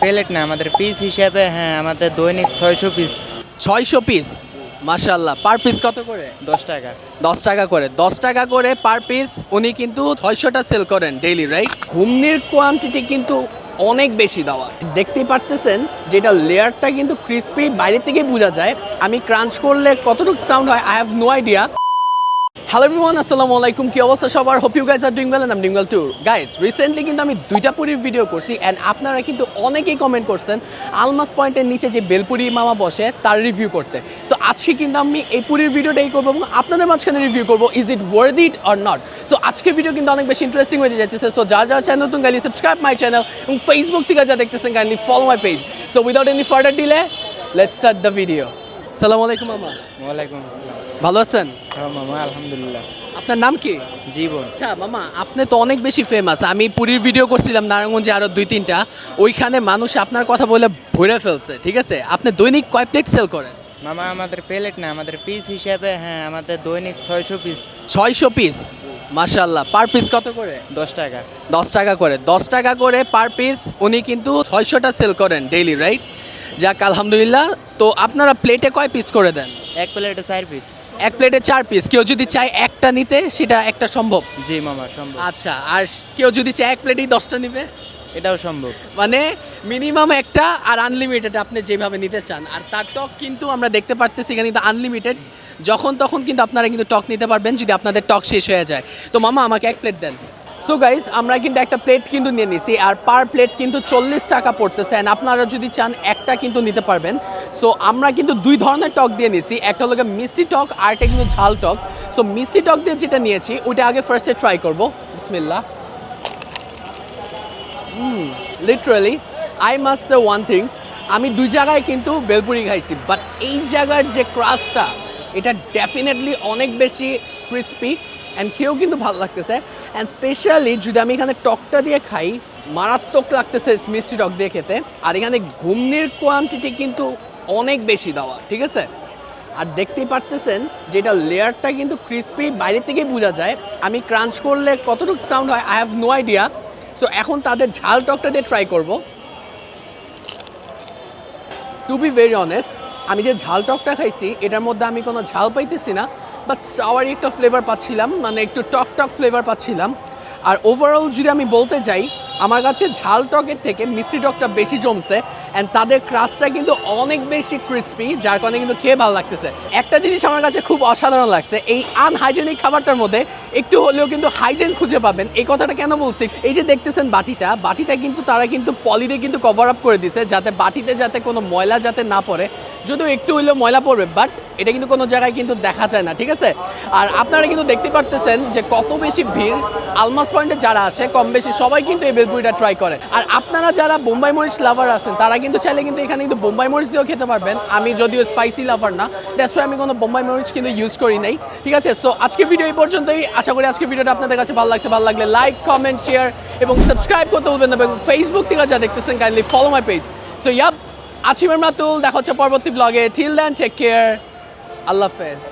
Plate না আমাদের piece হিসাবে হ্যাঁ আমাদের দৈনিক ছয়শো পিস ছয়শো পিস মাশাল্লাহ পার পিস কত করে? দশ টাকা। দশ টাকা করে। দশ টাকা করে পার পিস উনি কিন্তু ছয়শোটা সেল করেন ডেইলি রাইট ঘুমনির কোয়ান্টিটি কিন্তু অনেক বেশি দেওয়া। দেখতেই পারতেছেন যেটা লেয়ারটা কিন্তু ক্রিস্পি বাইরে থেকে বোঝা যায়। আমি ক্রাঞ্চ করলে কতটুকু সাউন্ড হয় I have no idea hello everyone আসসালামু আলাইকুম কি অবস্থা সবার? Hope you guys are doing well doing well too guys recently কিন্তু আমি দুইটা পুরীর ভিডিও করছি অ্যান্ড আপনারা কিন্তু অনেকেই কমেন্ট করছেন আলমাস পয়েন্টের নিচে যে বেলপুরি মামা বসে, তার রিভিউ করতে। সো আজকে কিন্তু আমি এই পুরীর ভিডিওটাই করব এবং আপনাদের মাঝখানে রিভিউ করব is it worth it or not so আজকের ভিডিও কিন্তু অনেক বেশি ইন্টারেস্টিং হয়ে যাচ্ছে সো যার যার চ্যানেল নতুন গাইলি সাবস্ক্রাইব মাই চ্যানেল এবং ফেসবুক থেকে যা দেখতেছেন kindly follow my page so without any further delay let's start the video সালাম আলাইকুম মামা। ওয়ালাইকুম আসসালাম। ভালো আছেন? হ্যাঁ মামা আলহামদুলিল্লাহ। আপনার নাম কি? জীবন। আচ্ছা মামা আপনি তো অনেক বেশি ফেমাস আমি পুরীর ভিডিও করছিলাম নারায়ণগঞ্জে আরও দুই তিনটা। ওইখানে মানুষ আপনার কথা বলে ভরে ফেলছে ঠিক আছে? আপনি দৈনিক কয় প্লেট সেল করেন? মামা আমাদের প্লেট না আমাদের পিস হিসাবে হ্যাঁ আমাদের দৈনিক ছয়শো পিস ছয়শো পিস মাশাল্লাহ পার পিস কত করে? দশ টাকা। দশ টাকা করে। দশ টাকা করে পার পিস উনি কিন্তু ছয়শোটা সেল করেন ডেইলি রাইট যাক আলহামদুলিল্লাহ। তো আপনারা প্লেটে কয় পিস করে দেন? এক প্লেটে চার পিস এক প্লেটে চার পিস কেউ যদি চায় একটা নিতে সেটা একটা সম্ভব? জি মামা সম্ভব। আচ্ছা আর কেউ যদি চায় এক প্লেটেই দশটা নিবে? এটাও সম্ভব। মানে মিনিমাম একটা আর আনলিমিটেড আপনি যেভাবে নিতে চান। আর তার টক কিন্তু আমরা দেখতে পারতেছি এখানে কিন্তু আনলিমিটেড যখন তখন কিন্তু আপনারা কিন্তু টক নিতে পারবেন যদি আপনাদের টক শেষ হয়ে যায়। তো মামা আমাকে এক প্লেট দেন। সো গাইজ আমরা কিন্তু একটা প্লেট কিন্তু নিয়ে নিছি আর পার প্লেট কিন্তু চল্লিশ টাকা পড়তেছে অ্যান্ড আপনারা যদি চান একটা কিন্তু নিতে পারবেন। সো আমরা কিন্তু দুই ধরনের টক দিয়ে নিছি, একটা হলো মিষ্টি টক আর একটা কিন্তু ঝাল টক। সো মিষ্টি টক দিয়ে যেটা নিয়েছি, ওইটা আগে ফার্স্টে ট্রাই করব। বিসমিল্লা literally I must say one thing আমি দুই জায়গায় কিন্তু বেলপুরি খাইছি বাট এই জায়গার যে ক্রাসটা এটা ডেফিনেটলি অনেক বেশি ক্রিস্পি অ্যান্ড খেয়েও কিন্তু ভালো লাগতেছে। অ্যান্ড স্পেশালি যদি আমি এখানে টকটা দিয়ে খাই, মারাত্মক লাগতেছে মিষ্টি টক দিয়ে খেতে। আর এখানে ঘুমনির কোয়ান্টিটি কিন্তু অনেক বেশি দেওয়া, ঠিক আছে? আর দেখতেই পারতেছেন যেটা লেয়ারটা কিন্তু ক্রিস্পি বাইরে থেকেই বোঝা যায়। আমি ক্রাঞ্চ করলে কতটুকু সাউন্ড হয় I have no idea so এখন তাদের ঝাল টকটা দিয়ে ট্রাই করব। টু বি ভেরি অনেস্ট আমি যে ঝাল টকটা খাইছি, এটার মধ্যে আমি কোনো ঝাল পাইতেছি না। বাট সাওয়ারি একটা ফ্লেভার পাচ্ছিলাম মানে একটু টক টক ফ্লেভার পাচ্ছিলাম। আর ওভারঅল যদি আমি বলতে যাই, আমার কাছে ঝাল টকের থেকে মিষ্টি টকটা বেশি জমছে। অ্যান্ড তাদের ক্রাস্টটা কিন্তু অনেক বেশি ক্রিস্পি যার কারণে কিন্তু খেয়ে ভালো লাগতেছে। একটা জিনিস আমার কাছে খুব অসাধারণ লাগছে, এই আনহাইজেনিক খাবারটার মধ্যে একটু হলেও কিন্তু হাইজেন খুঁজে পাবেন। এই কথাটা কেন বলছি? এই যে দেখতেছেন বাটিটা বাটিটা কিন্তু তারা কিন্তু পলিতে কিন্তু কভার আপ করে দিছে, যাতে বাটিতে যাতে কোনো ময়লা যাতে না পড়ে। যদিও একটু হইলেও ময়লা পড়বে বাট এটা কিন্তু কোনো জায়গায় কিন্তু দেখা যায় না, ঠিক আছে? আর আপনারা কিন্তু দেখতে পারতেছেন যে কত বেশি ভিড় আলমাস পয়েন্টে যারা আসে কম বেশি সবাই কিন্তু এই বেলপুরিটা ট্রাই করে। আর আপনারা যারা বোম্বাই মরিচ লাভার আছেন, তারা কিন্তু চাইলে কিন্তু এখানে কিন্তু বোম্বাই মরিচ দিয়েও খেতে পারবেন। আমি যদিও স্পাইসি লাভার না দ্যাটস আমি কোনো বোম্বাই মরিচ কিন্তু ইউজ করি নাই, ঠিক আছে? সো আজকে ভিডিও এই পর্যন্তই। আশা করি আজকে ভিডিওটা আপনাদের কাছে ভালো লাগছে। ভালো লাগলে লাইক কমেন্ট শেয়ার এবং সাবস্ক্রাইব করতে বলবেন এবং ফেসবুক থেকে যা দেখতেছেন kindly follow my page so yep আছি মেমরাতুল দেখা হচ্ছে পরবর্তী ব্লগে টিল দেন টেক কেয়ার আল্লাহ হাফেজ।